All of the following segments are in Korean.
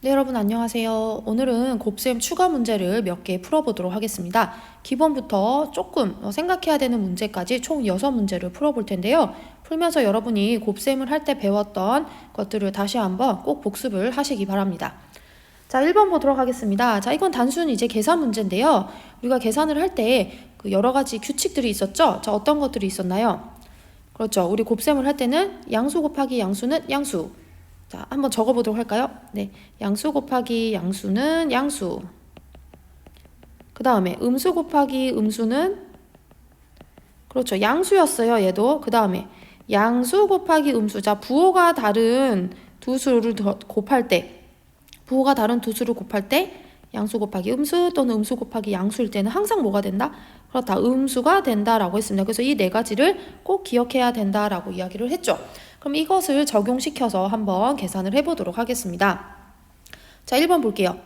네, 여러분 안녕하세요. 오늘은 곱셈 추가 문제를 몇 개 풀어보도록 하겠습니다. 기본부터 조금 어, 생각해야 되는 문제까지 총 6문제를 풀어볼 텐데요. 풀면서 여러분이 곱셈을 할 때 배웠던 것들을 다시 한번 꼭 복습을 하시기 바랍니다. 자, 1번 보도록 하겠습니다. 자, 이건 단순 이제 계산 문제인데요. 우리가 계산을 할 때 그 여러 가지 규칙들이 있었죠? 자, 어떤 것들이 있었나요? 그렇죠. 우리 곱셈을 할 때는 양수 곱하기 양수는 양수. 자, 한번 적어보도록 할까요? 네. 양수 곱하기 양수는 양수. 그 다음에 음수 곱하기 음수는 그렇죠. 양수였어요. 얘도. 그 다음에 양수 곱하기 음수. 자, 부호가 다른 두 수를 더- 곱할 때, 부호가 다른 두 수를 곱할 때, 양수 곱하기 음수 또는 음수 곱하기 양수일 때는 항상 뭐가 된다? 그렇다. 음수가 된다라고 했습니다. 그래서 이 네 가지를 꼭 기억해야 된다라고 이야기를 했죠. 그럼 이것을 적용시켜서 한번 계산을 해보도록 하겠습니다. 자, 1번 볼게요.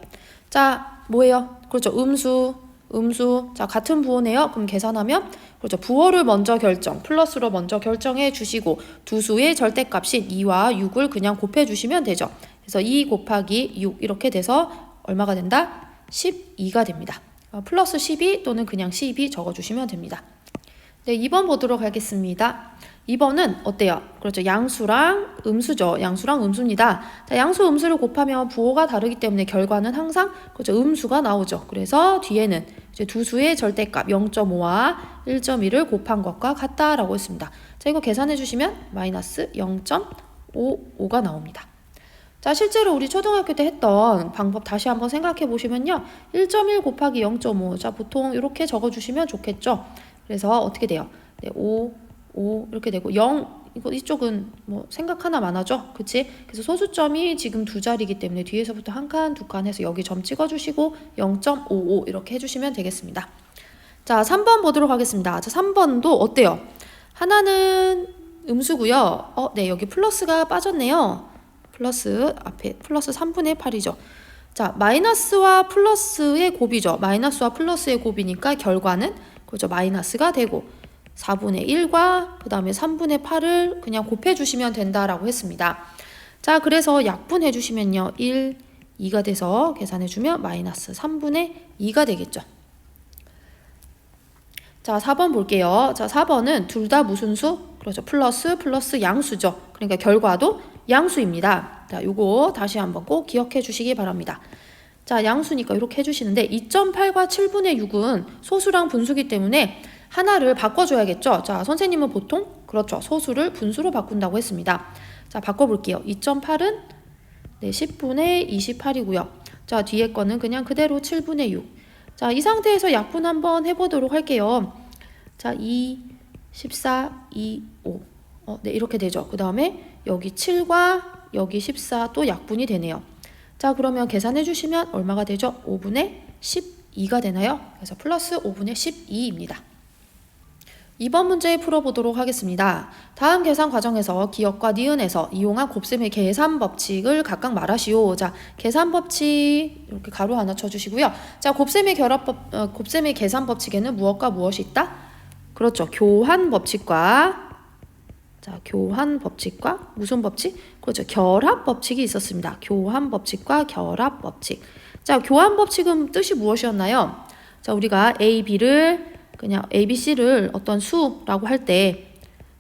자, 뭐예요? 그렇죠. 음수, 음수. 자, 같은 부호네요. 그럼 계산하면, 그렇죠. 부호를 먼저 결정, 플러스로 먼저 결정해 주시고, 두 수의 절대값인 2와 6을 그냥 곱해 주시면 되죠. 그래서 2 곱하기 6 이렇게 돼서 얼마가 된다? 12가 됩니다. 어, 플러스 12 또는 그냥 12 적어주시면 됩니다. 네, 2번 보도록 하겠습니다. 2번은 어때요? 그렇죠. 양수랑 음수죠. 양수랑 음수입니다. 자, 양수 음수를 곱하면 부호가 다르기 때문에 결과는 항상 그렇죠. 음수가 나오죠. 그래서 뒤에는 이제 두 수의 절대값 0.5와 1.1을 곱한 것과 같다라고 했습니다. 자, 이거 계산해 주시면 마이너스 0.55가 나옵니다. 자, 실제로 우리 초등학교 때 했던 방법 다시 한번 생각해 보시면요. 1.1 곱하기 0.5. 자, 보통 이렇게 적어 주시면 좋겠죠. 그래서 어떻게 돼요? 네, 5, 5 이렇게 되고 0 이거 이쪽은 뭐 생각 하나 많아죠. 그치? 그래서 소수점이 지금 두 자리이기 때문에 뒤에서부터 한 칸, 두 칸 해서 여기 점 찍어 주시고 0.55 이렇게 해 주시면 되겠습니다. 자, 3번 보도록 하겠습니다. 자, 3번도 어때요? 하나는 음수고요. 어, 네, 여기 플러스가 빠졌네요. 플러스 앞에 플러스 3분의 8이죠. 자, 마이너스와 플러스의 곱이죠. 마이너스와 플러스의 곱이니까 결과는 그죠 마이너스가 되고 4분의 1과 그 다음에 3분의 8을 그냥 곱해주시면 된다라고 했습니다. 자, 그래서 약분해 주시면요. 1, 2가 돼서 계산해주면 마이너스 3분의 2가 되겠죠. 자, 4번 볼게요. 자, 4번은 둘 다 무슨 수? 그렇죠. 플러스 플러스 양수죠. 그러니까 결과도 양수입니다. 자, 요거 다시 한번 꼭 기억해 주시기 바랍니다. 자, 양수니까 이렇게 해주시는데 2.8과 7분의 6은 소수랑 분수기 때문에 하나를 바꿔줘야겠죠. 자, 선생님은 보통 그렇죠. 소수를 분수로 바꾼다고 했습니다. 자, 바꿔볼게요. 2.8은 네, 10분의 28이고요. 자, 뒤에 거는 그냥 그대로 7분의 6. 자, 이 상태에서 약분 한번 해보도록 할게요. 자, 2, 14, 2, 5. 어, 네, 이렇게 되죠. 그 다음에 여기 7과 여기 14 또 약분이 되네요. 자, 그러면 계산해 주시면 얼마가 되죠? 5분의 12가 되나요? 그래서 플러스 5분의 12입니다. 2번 문제 풀어보도록 하겠습니다. 다음 계산 과정에서 기억과 니은에서 이용한 곱셈의 계산 법칙을 각각 말하시오. 자, 계산 법칙 이렇게 가로 하나 쳐주시고요. 자, 곱셈의 결합법, 어, 곱셈의 계산 법칙에는 무엇과 무엇이 있다? 그렇죠. 교환 법칙과 자, 교환 법칙과 무슨 법칙? 그렇죠. 결합 법칙이 있었습니다. 교환 법칙과 결합 법칙. 자, 교환 법칙은 뜻이 무엇이었나요? 자, 우리가 A, B를 그냥 A, B, C를 어떤 수라고 할 때,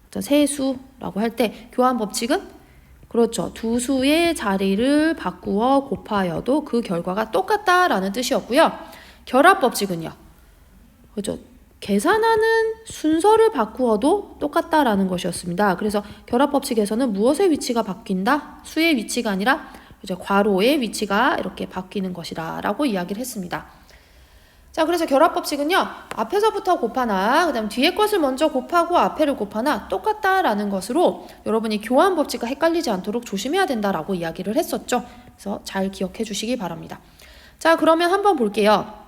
어떤 세 수라고 할 때 교환 법칙은 그렇죠. 두 수의 자리를 바꾸어 곱하여도 그 결과가 똑같다라는 뜻이었고요. 결합 법칙은요. 그렇죠. 계산하는 순서를 바꾸어도 똑같다라는 것이었습니다. 그래서 결합 법칙에서는 무엇의 위치가 바뀐다? 수의 위치가 아니라 이제 괄호의 위치가 이렇게 바뀌는 것이다라고 이야기를 했습니다. 자, 그래서 결합 법칙은요. 앞에서부터 곱하나 그다음 뒤에 것을 먼저 곱하고 앞에를 곱하나 똑같다라는 것으로 여러분이 교환 법칙과 헷갈리지 않도록 조심해야 된다라고 이야기를 했었죠. 그래서 잘 기억해 주시기 바랍니다. 자, 그러면 한번 볼게요.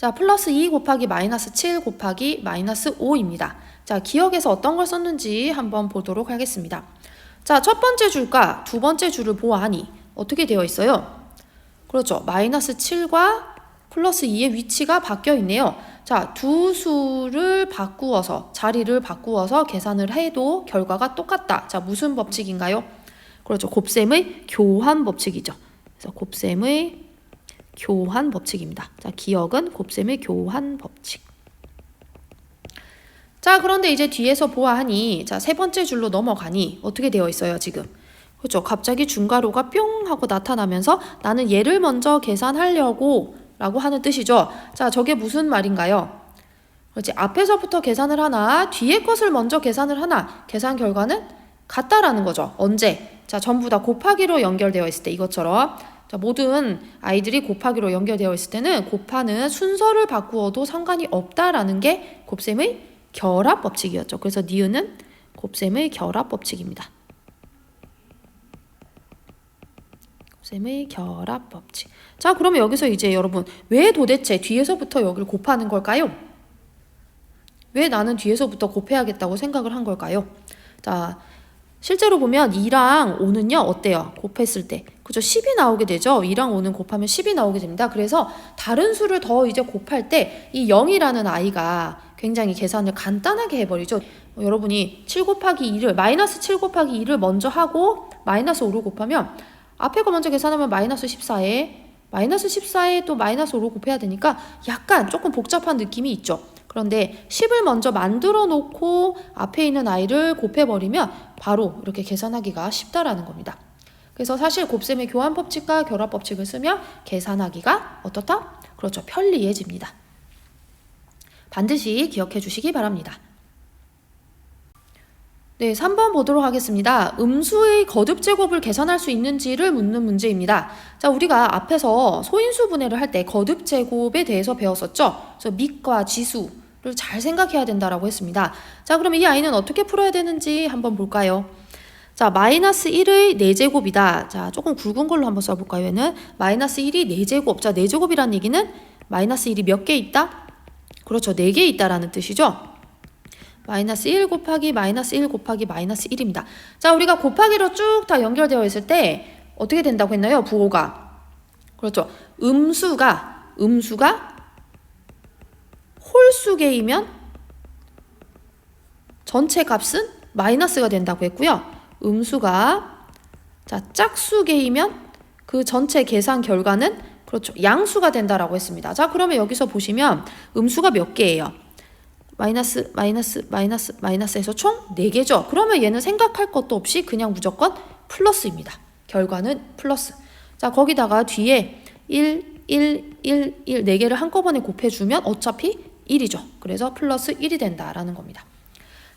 자, 플러스 2 곱하기 마이너스 7 곱하기 마이너스 5입니다. 자, 기억에서 어떤 걸 썼는지 한번 보도록 하겠습니다. 자, 첫 번째 줄과 두 번째 줄을 보아하니 어떻게 되어 있어요? 그렇죠. 마이너스 7과 플러스 2의 위치가 바뀌어 있네요. 자, 두 수를 바꾸어서, 자리를 바꾸어서 계산을 해도 결과가 똑같다. 자, 무슨 법칙인가요? 그렇죠. 곱셈의 교환 법칙이죠. 그래서 곱셈의 교환 법칙입니다. 자, 기억은 곱셈의 교환 법칙. 자, 그런데 이제 뒤에서 보아하니 자, 세 번째 줄로 넘어가니 어떻게 되어 있어요, 지금? 그렇죠. 갑자기 중괄호가 뿅 하고 나타나면서 나는 얘를 먼저 계산하려고 라고 하는 뜻이죠. 자, 저게 무슨 말인가요? 그렇지. 앞에서부터 계산을 하나, 뒤에 것을 먼저 계산을 하나, 계산 결과는 같다라는 거죠. 언제? 자, 전부 다 곱하기로 연결되어 있을 때 이것처럼 자, 모든 아이들이 곱하기로 연결되어 있을 때는 곱하는 순서를 바꾸어도 상관이 없다라는 게 곱셈의 결합 법칙이었죠. 그래서 니은은 곱셈의 결합 법칙입니다. 곱셈의 결합 법칙. 자, 그러면 여기서 이제 여러분 왜 도대체 뒤에서부터 여기를 곱하는 걸까요? 왜 나는 뒤에서부터 곱해야겠다고 생각을 한 걸까요? 자, 실제로 보면 2랑 5는요, 어때요? 곱했을 때. 그죠? 10이 나오게 되죠? 2랑 5는 곱하면 10이 나오게 됩니다. 그래서 다른 수를 더 이제 곱할 때 이 0이라는 아이가 굉장히 계산을 간단하게 해버리죠. 어, 여러분이 7 곱하기 2를, 마이너스 7 곱하기 2를 먼저 하고 마이너스 5를 곱하면 앞에 거 먼저 계산하면 마이너스 14에 마이너스 14에 또 마이너스 5를 곱해야 되니까 약간 조금 복잡한 느낌이 있죠. 그런데 10을 먼저 만들어 놓고 앞에 있는 아이를 곱해버리면 바로 이렇게 계산하기가 쉽다라는 겁니다. 그래서 사실 곱셈의 교환 법칙과 결합 법칙을 쓰면 계산하기가 어떻다? 그렇죠. 편리해집니다. 반드시 기억해 주시기 바랍니다. 네, 3번 보도록 하겠습니다. 음수의 거듭 제곱을 계산할 수 있는지를 묻는 문제입니다. 자, 우리가 앞에서 소인수 분해를 할 때 거듭 제곱에 대해서 배웠었죠. 그래서 밑과 지수를 잘 생각해야 된다라고 했습니다. 자, 그러면 이 아이는 어떻게 풀어야 되는지 한번 볼까요? 자, 마이너스 1의 4제곱이다. 자, 조금 굵은 걸로 한번 써볼까요? 얘는 마이너스 1이 4제곱. 자, 4제곱이란 얘기는 마이너스 1이 몇 개 있다? 그렇죠. 4개 있다라는 뜻이죠. 마이너스 1 곱하기 마이너스 1 곱하기 마이너스 1입니다. 자, 우리가 곱하기로 쭉 다 연결되어 있을 때 어떻게 된다고 했나요? 부호가. 그렇죠. 음수가 음수가 홀수 개이면 전체 값은 마이너스가 된다고 했고요. 음수가 자, 짝수 개이면 그 전체 계산 결과는 그렇죠. 양수가 된다라고 했습니다. 자, 그러면 여기서 보시면 음수가 몇 개예요? 마이너스, 마이너스, 마이너스, 마이너스에서 총 4개죠. 그러면 얘는 생각할 것도 없이 그냥 무조건 플러스입니다. 결과는 플러스. 자, 거기다가 뒤에 1, 1, 1, 1, 4개를 한꺼번에 곱해주면 어차피 1이죠. 그래서 플러스 1이 된다라는 겁니다.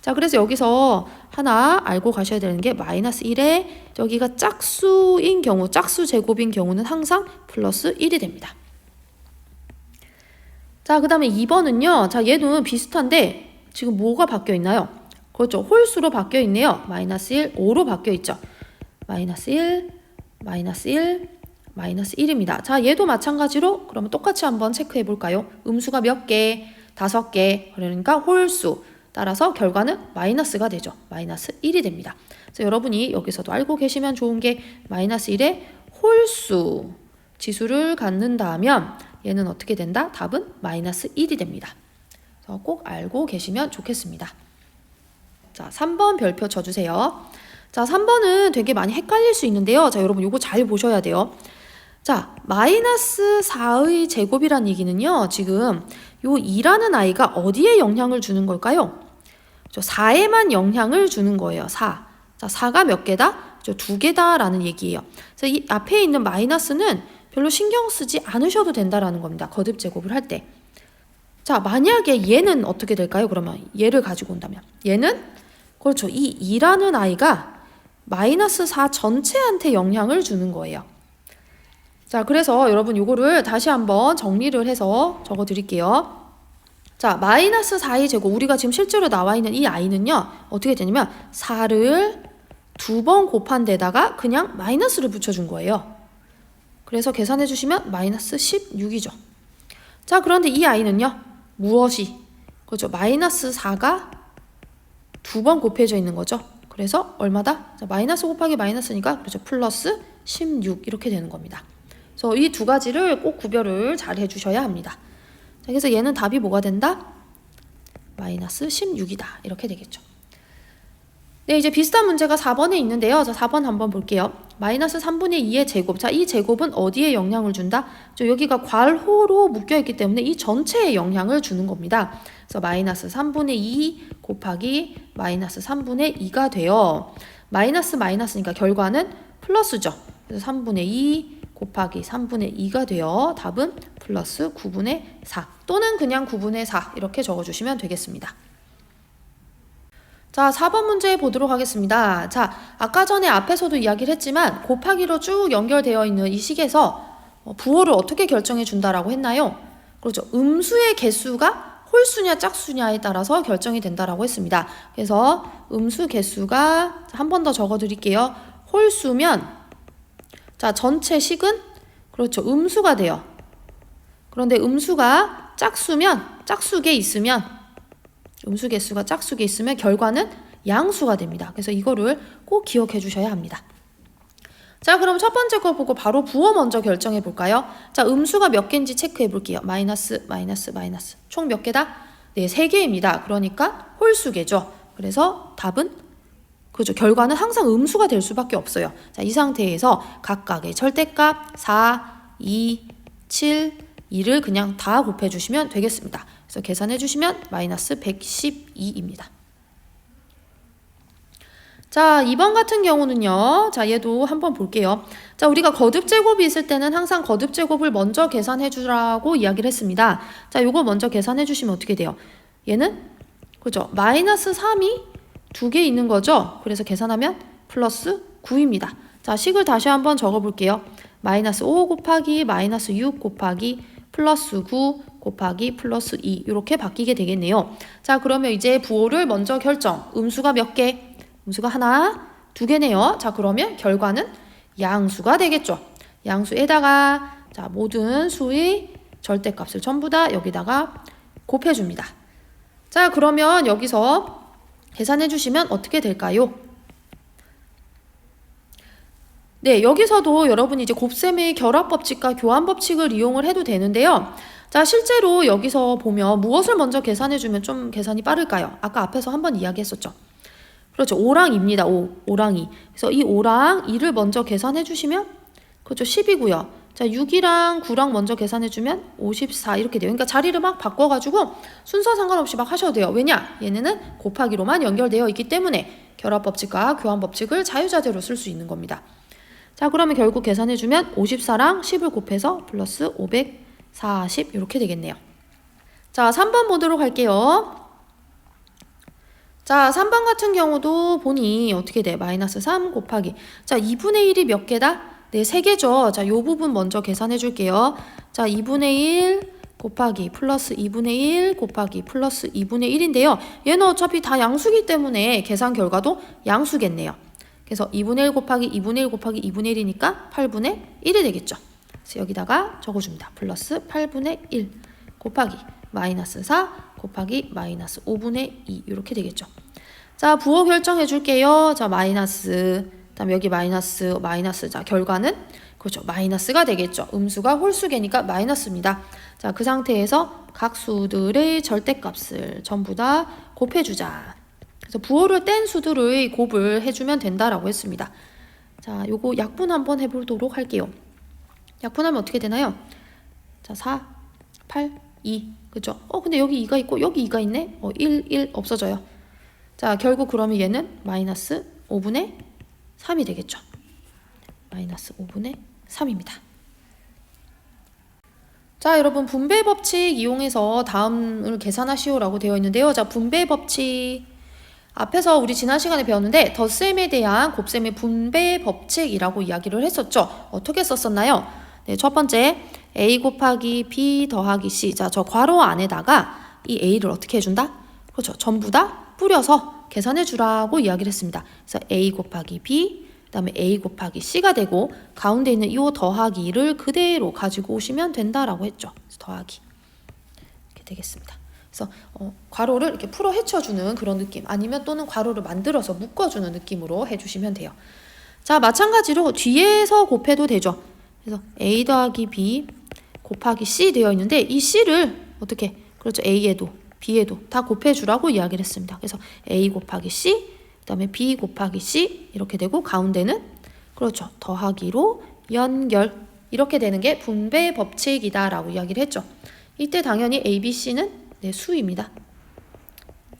자, 그래서 여기서 하나 알고 가셔야 되는 게 마이너스 1에 여기가 짝수인 경우, 짝수 제곱인 경우는 항상 플러스 1이 됩니다. 자, 그 다음에 2번은요. 자, 얘는 비슷한데 지금 뭐가 바뀌어 있나요? 그렇죠. 홀수로 바뀌어 있네요. 마이너스 1, 5로 바뀌어 있죠. 마이너스 1, 마이너스 1, 마이너스 1입니다. 자, 얘도 마찬가지로 그러면 똑같이 한번 체크해 볼까요? 음수가 몇 개? 다섯 개. 그러니까 홀수. 따라서 결과는 마이너스가 되죠. 마이너스 1이 됩니다. 그래서 여러분이 여기서도 알고 계시면 좋은 게 마이너스 1의 홀수 지수를 갖는다면 얘는 어떻게 된다? 답은 마이너스 1이 됩니다. 그래서 꼭 알고 계시면 좋겠습니다. 자, 3번 별표 쳐주세요. 자, 3번은 되게 많이 헷갈릴 수 있는데요. 자, 여러분 요거 잘 보셔야 돼요. 자, 마이너스 4의 제곱이란 얘기는요. 지금 요 2라는 아이가 어디에 영향을 주는 걸까요? 저 4에만 영향을 주는 거예요. 4. 자, 4가 몇 개다? 저 두 개다라는 얘기예요. 그래서 이 앞에 있는 마이너스는 별로 신경 쓰지 않으셔도 된다라는 겁니다. 거듭 제곱을 할 때. 자, 만약에 얘는 어떻게 될까요? 그러면 얘를 가지고 온다면. 얘는 그렇죠. 이 2라는 아이가 마이너스 4 전체한테 영향을 주는 거예요. 자, 그래서 여러분 요거를 다시 한번 정리를 해서 적어 드릴게요. 자, 마이너스 4의 제곱. 우리가 지금 실제로 나와 있는 이 아이는요. 어떻게 되냐면 4를 두 번 곱한 데다가 그냥 마이너스를 붙여준 거예요. 그래서 계산해 주시면 마이너스 16이죠. 자, 그런데 이 아이는요. 무엇이? 그렇죠. 마이너스 4가 두 번 곱해져 있는 거죠. 그래서 얼마다? 자, 마이너스 곱하기 마이너스니까 그렇죠. 플러스 16 이렇게 되는 겁니다. 그래서 이 두 가지를 꼭 구별을 잘 해주셔야 합니다. 자, 그래서 얘는 답이 뭐가 된다? 마이너스 16이다. 이렇게 되겠죠. 네, 이제 비슷한 문제가 4번에 있는데요. 자, 4번 한번 볼게요. 마이너스 3분의 2의 제곱. 자, 이 제곱은 어디에 영향을 준다? 저 여기가 괄호로 묶여 있기 때문에 이 전체에 영향을 주는 겁니다. 그래서 마이너스 3분의 2 곱하기 마이너스 3분의 2가 돼요. 마이너스 마이너스니까 결과는 플러스죠. 그래서 3분의 2 곱하기 3분의 2가 돼요. 답은 플러스 9분의 4 또는 그냥 9분의 4 이렇게 적어주시면 되겠습니다. 자, 4번 문제 보도록 하겠습니다. 자, 아까 전에 앞에서도 이야기를 했지만 곱하기로 쭉 연결되어 있는 이 식에서 어, 부호를 어떻게 결정해 준다라고 했나요? 그렇죠. 음수의 개수가 홀수냐 짝수냐에 따라서 결정이 된다라고 했습니다. 그래서 음수 개수가 한 번 더 적어 드릴게요. 홀수면 자, 전체 식은 그렇죠. 음수가 돼요. 그런데 음수가 짝수면 짝수계 있으면 음수 개수가 짝수계 있으면 결과는 양수가 됩니다. 그래서 이거를 꼭 기억해 주셔야 합니다. 자, 그럼 첫 번째 거 보고 바로 부호 먼저 결정해 볼까요? 자, 음수가 몇 개인지 체크해 볼게요. 마이너스, 마이너스, 마이너스. 총 몇 개다? 네, 세 개입니다. 그러니까 홀수계죠. 그래서 답은 그죠. 결과는 항상 음수가 될 수밖에 없어요. 자, 이 상태에서 각각의 절대값 4, 2, 7, 2를 그냥 다 곱해 주시면 되겠습니다. 그래서 계산해 주시면 마이너스 112입니다. 자, 2번 같은 경우는요. 자, 얘도 한번 볼게요. 자, 우리가 거듭 제곱이 있을 때는 항상 거듭 제곱을 먼저 계산해 주라고 이야기를 했습니다. 자, 요거 먼저 계산해 주시면 어떻게 돼요? 얘는 그죠? 마이너스 3이 두 개 있는 거죠? 그래서 계산하면 플러스 9입니다. 자, 식을 다시 한번 적어 볼게요. 마이너스 5 곱하기 마이너스 6 곱하기 플러스 9 곱하기 플러스 2 이렇게 바뀌게 되겠네요. 자, 그러면 이제 부호를 먼저 결정. 음수가 몇 개? 음수가 하나, 두 개네요. 자, 그러면 결과는 양수가 되겠죠. 양수에다가 자, 모든 수의 절대값을 전부 다 여기다가 곱해줍니다. 자, 그러면 여기서 계산해 주시면 어떻게 될까요? 네, 여기서도 여러분이 이제 곱셈의 결합 법칙과 교환 법칙을 이용을 해도 되는데요. 자, 실제로 여기서 보면 무엇을 먼저 계산해 주면 좀 계산이 빠를까요? 아까 앞에서 한번 이야기했었죠. 그렇죠. 5랑입니다. 5, 5랑이. 그래서 이 5랑 2를 먼저 계산해 주시면 그렇죠. 10이고요. 자, 6이랑 9랑 먼저 계산해 주면 54 이렇게 돼요. 그러니까 자리를 막 바꿔 가지고 순서 상관없이 막 하셔도 돼요. 왜냐? 얘네는 곱하기로만 연결되어 있기 때문에 결합 법칙과 교환 법칙을 자유자재로 쓸 수 있는 겁니다. 자, 그러면 결국 계산해 주면 54랑 10을 곱해서 플러스 540 이렇게 되겠네요. 자, 3번 보도록 할게요. 자, 3번 같은 경우도 보니 어떻게 돼? 마이너스 3 곱하기. 자, 2분의 1이 몇 개다? 네, 3개죠. 자, 요 부분 먼저 계산해 줄게요. 자, 2분의 1 곱하기 플러스 2분의 1 곱하기 플러스 2분의 1인데요. 얘는 어차피 다 양수기 때문에 계산 결과도 양수겠네요. 그래서 2분의 1 곱하기 2분의 1 곱하기 2분의 1이니까 8분의 1이 되겠죠. 그래서 여기다가 적어줍니다. 플러스 8분의 1 곱하기 마이너스 4 곱하기 마이너스 5분의 2 이렇게 되겠죠. 자 부호 결정해 줄게요. 자 마이너스 그 다음 여기 마이너스 마이너스 자 결과는 그렇죠 마이너스가 되겠죠. 음수가 홀수계니까 마이너스입니다. 자 그 상태에서 각 수들의 절대값을 전부 다 곱해주자. 그래서 부호를 뗀 수들의 곱을 해주면 된다라고 했습니다. 자 요거 약분 한번 해보도록 할게요. 약분하면 어떻게 되나요? 자 4, 8, 2 그죠? 어 근데 여기 2가 있고 여기 2가 있네? 어 1, 1 없어져요. 자 결국 그러면 얘는 마이너스 5분의 3이 되겠죠. 마이너스 5분의 3입니다. 자 여러분 분배 법칙 이용해서 다음을 계산하시오라고 되어 있는데요. 자 분배 법칙 앞에서 우리 지난 시간에 배웠는데 덧셈에 대한 곱셈의 분배 법칙이라고 이야기를 했었죠. 어떻게 썼었나요? 네, 첫 번째 a 곱하기 b 더하기 c. 자, 저 괄호 안에다가 이 a를 어떻게 해준다? 그렇죠. 전부 다 뿌려서 계산해 주라고 이야기를 했습니다. 그래서 a 곱하기 b, 그다음에 a 곱하기 c가 되고 가운데 있는 이 더하기를 그대로 가지고 오시면 된다라고 했죠. 더하기 이렇게 되겠습니다. 그래서 어, 괄호를 이렇게 풀어 헤쳐주는 그런 느낌, 아니면 또는 괄호를 만들어서 묶어주는 느낌으로 해주시면 돼요. 자, 마찬가지로 뒤에서 곱해도 되죠. 그래서 a 더하기 b 곱하기 c 되어 있는데 이 c를 어떻게 그렇죠 a에도 b에도 다 곱해주라고 이야기를 했습니다. 그래서 a 곱하기 c 그 다음에 b 곱하기 c 이렇게 되고 가운데는 그렇죠. 더하기로 연결. 이렇게 되는 게 분배 법칙이다라고 이야기를 했죠. 이때 당연히 A, B, C는 네, 수입니다.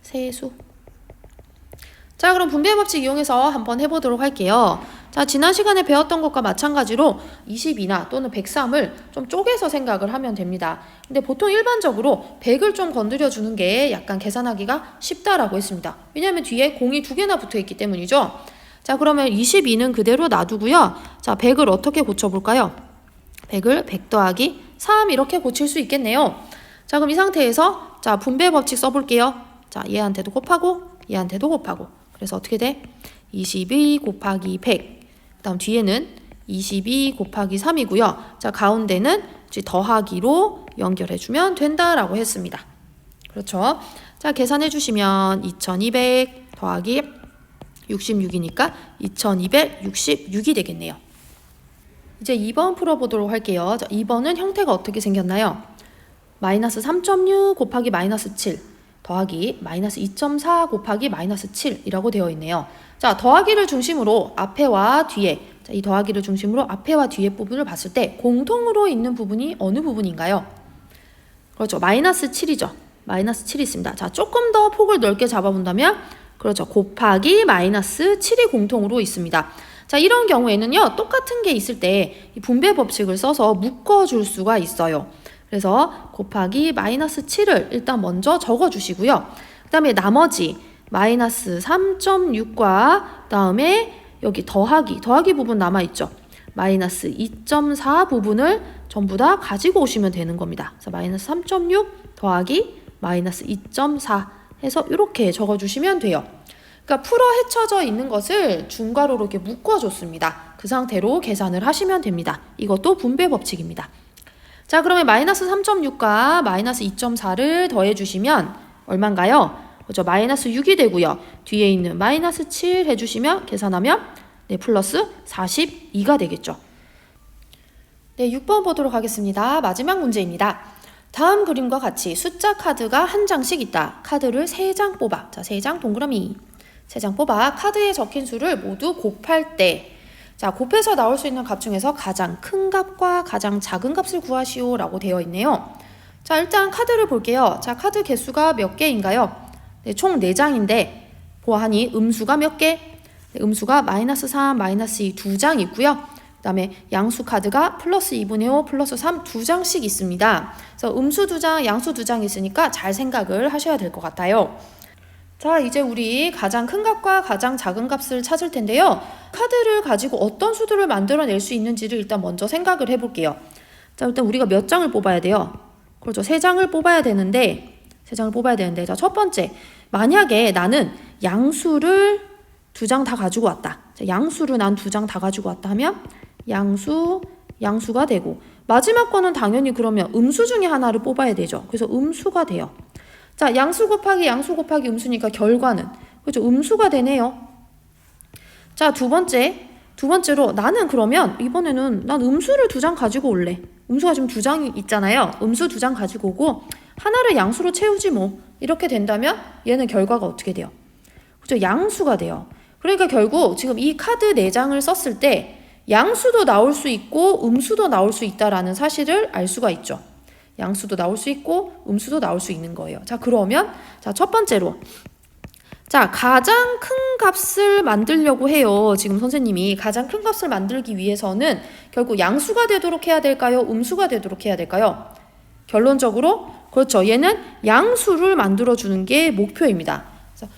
세수. 자, 그럼 분배 법칙 이용해서 한번 해보도록 할게요. 자, 지난 시간에 배웠던 것과 마찬가지로 22나 또는 103을 좀 쪼개서 생각을 하면 됩니다. 근데 보통 일반적으로 100을 좀 건드려 주는 게 약간 계산하기가 쉽다라고 했습니다. 왜냐하면 뒤에 공이 두 개나 붙어 있기 때문이죠. 자, 그러면 22는 그대로 놔두고요. 자, 100을 어떻게 고쳐볼까요? 100을 100 더하기 3 이렇게 고칠 수 있겠네요. 자, 그럼 이 상태에서 자, 분배 법칙 써볼게요. 자, 얘한테도 곱하고 얘한테도 곱하고 그래서 어떻게 돼? 22 곱하기 100그 다음 뒤에는 22 곱하기 3이고요. 자, 가운데는 이제 더하기로 연결해 주면 된다라고 했습니다. 그렇죠? 자, 계산해 주시면 2200 더하기 66이니까 2266이 되겠네요. 이제 2번 풀어보도록 할게요. 자, 2번은 형태가 어떻게 생겼나요? 마이너스 3.6 곱하기 마이너스 7 더하기 마이너스 2.4 곱하기 마이너스 7이라고 되어 있네요. 자, 더하기를 중심으로 앞에와 뒤에 자, 이 더하기를 중심으로 앞에와 뒤에 부분을 봤을 때 공통으로 있는 부분이 어느 부분인가요? 그렇죠. 마이너스 7이죠. 마이너스 7이 있습니다. 자, 조금 더 폭을 넓게 잡아본다면 그렇죠. 곱하기 마이너스 7이 공통으로 있습니다. 자, 이런 경우에는요, 똑같은 게 있을 때이 분배 법칙을 써서 묶어줄 수가 있어요. 그래서 곱하기 마이너스 7을 일단 먼저 적어 주시고요. 그 다음에 나머지 마이너스 3.6과 다음에 여기 더하기, 더하기 부분 남아있죠. 마이너스 2.4 부분을 전부 다 가지고 오시면 되는 겁니다. 그래서 마이너스 3.6 더하기 마이너스 2.4 해서 이렇게 적어주시면 돼요. 그러니까 풀어 헤쳐져 있는 것을 중괄호로 이렇게 묶어줬습니다. 그 상태로 계산을 하시면 됩니다. 이것도 분배 법칙입니다. 자, 그러면 마이너스 3.6과 마이너스 2.4를 더해주시면 얼마인가요? 그죠? 마이너스 6이 되고요. 뒤에 있는 마이너스 7 해주시면 계산하면 네, 플러스 42가 되겠죠. 네, 6번 보도록 하겠습니다. 마지막 문제입니다. 다음 그림과 같이 숫자 카드가 한 장씩 있다. 카드를 3장 뽑아. 자, 3장 동그라미. 3장 뽑아. 카드에 적힌 수를 모두 곱할 때 자, 곱해서 나올 수 있는 값 중에서 가장 큰 값과 가장 작은 값을 구하시오 라고 되어 있네요. 자, 일단 카드를 볼게요. 자, 카드 개수가 몇 개인가요? 네, 총 4장인데 보아하니 음수가 몇 개? 네, 음수가 마이너스 3, 마이너스 2 두 장 있고요. 그 다음에 양수 카드가 플러스 2분의 5, 플러스 3 두 장씩 있습니다. 그래서 음수 두 장, 양수 두 장 있으니까 잘 생각을 하셔야 될 것 같아요. 자, 이제 우리 가장 큰 값과 가장 작은 값을 찾을 텐데요. 카드를 가지고 어떤 수들을 만들어낼 수 있는지를 일단 먼저 생각을 해볼게요. 자, 일단 우리가 몇 장을 뽑아야 돼요? 그렇죠. 세 장을 뽑아야 되는데, 세 장을 뽑아야 되는데, 자, 첫 번째. 만약에 나는 양수를 두 장 다 가지고 왔다. 자, 양수를 난 두 장 다 가지고 왔다 하면, 양수, 양수가 되고, 마지막 거는 당연히 그러면 음수 중에 하나를 뽑아야 되죠. 그래서 음수가 돼요. 자, 양수 곱하기 양수 곱하기 음수니까 결과는 그죠? 음수가 되네요. 자, 두 번째. 두 번째로 나는 그러면 이번에는 난 음수를 두 장 가지고 올래. 음수가 지금 두 장이 있잖아요. 음수 두 장 가지고 오고 하나를 양수로 채우지 뭐. 이렇게 된다면 얘는 결과가 어떻게 돼요? 그죠? 양수가 돼요. 그러니까 결국 지금 이 카드 네 장을 썼을 때 양수도 나올 수 있고 음수도 나올 수 있다라는 사실을 알 수가 있죠. 양수도 나올 수 있고 음수도 나올 수 있는 거예요. 자, 그러면 자, 첫 번째로 자, 가장 큰 값을 만들려고 해요. 지금 선생님이 가장 큰 값을 만들기 위해서는 결국 양수가 되도록 해야 될까요? 음수가 되도록 해야 될까요? 결론적으로 그렇죠. 얘는 양수를 만들어 주는 게 목표입니다.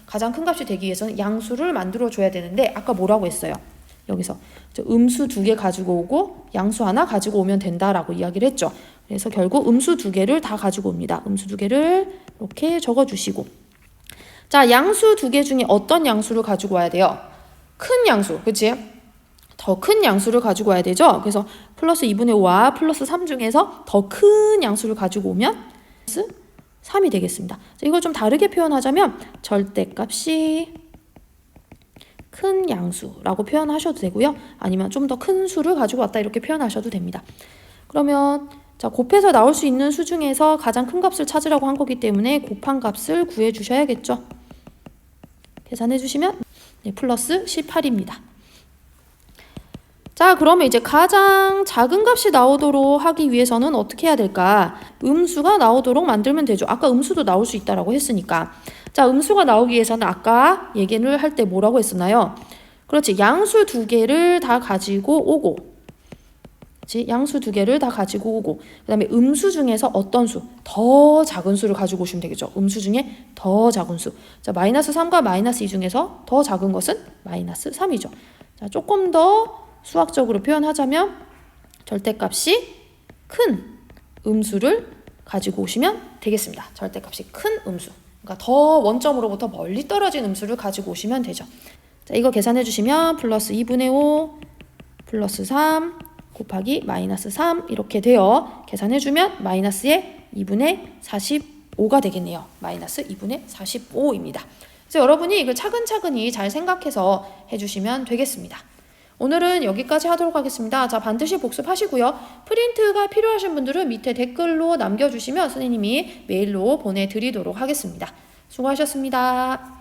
가장 큰 값이 되기 위해서는 양수를 만들어 줘야 되는데 아까 뭐라고 했어요? 여기서 음수 두 개 가지고 오고 양수 하나 가지고 오면 된다라고 이야기를 했죠. 그래서 결국 음수 두 개를 다 가지고 옵니다. 음수 두 개를 이렇게 적어 주시고 자, 양수 두 개 중에 어떤 양수를 가지고 와야 돼요? 큰 양수, 그치? 더 큰 양수를 가지고 와야 되죠? 그래서 플러스 2분의 5와 플러스 3 중에서 더 큰 양수를 가지고 오면 플러스 3이 되겠습니다. 자, 이걸 좀 다르게 표현하자면 절대값이 큰 양수라고 표현하셔도 되고요. 아니면 좀 더 큰 수를 가지고 왔다 이렇게 표현하셔도 됩니다. 그러면 자, 곱해서 나올 수 있는 수 중에서 가장 큰 값을 찾으라고 한 거기 때문에 곱한 값을 구해 주셔야겠죠. 계산해 주시면 네, 플러스 18입니다. 자, 그러면 이제 가장 작은 값이 나오도록 하기 위해서는 어떻게 해야 될까? 음수가 나오도록 만들면 되죠. 아까 음수도 나올 수 있다라고 했으니까. 자, 음수가 나오기 위해서는 아까 얘기를 할 때 뭐라고 했었나요? 그렇지. 양수 두 개를 다 가지고 오고. 그렇지? 양수 두 개를 다 가지고 오고. 그 다음에 음수 중에서 어떤 수? 더 작은 수를 가지고 오시면 되겠죠. 음수 중에 더 작은 수. 자, 마이너스 3과 마이너스 2 중에서 더 작은 것은 마이너스 3이죠. 자, 조금 더 수학적으로 표현하자면 절대값이 큰 음수를 가지고 오시면 되겠습니다. 절대값이 큰 음수. 그러니까 더 원점으로부터 멀리 떨어진 음수를 가지고 오시면 되죠. 자, 이거 계산해 주시면 플러스 2분의 5 플러스 3 곱하기 마이너스 3 이렇게 되어 계산해 주면 마이너스의 2분의 45가 되겠네요. 마이너스 2분의 45입니다. 그래서 여러분이 이걸 차근차근히 잘 생각해서 해주시면 되겠습니다. 오늘은 여기까지 하도록 하겠습니다. 자, 반드시 복습하시고요. 프린트가 필요하신 분들은 밑에 댓글로 남겨주시면 선생님이 메일로 보내드리도록 하겠습니다. 수고하셨습니다.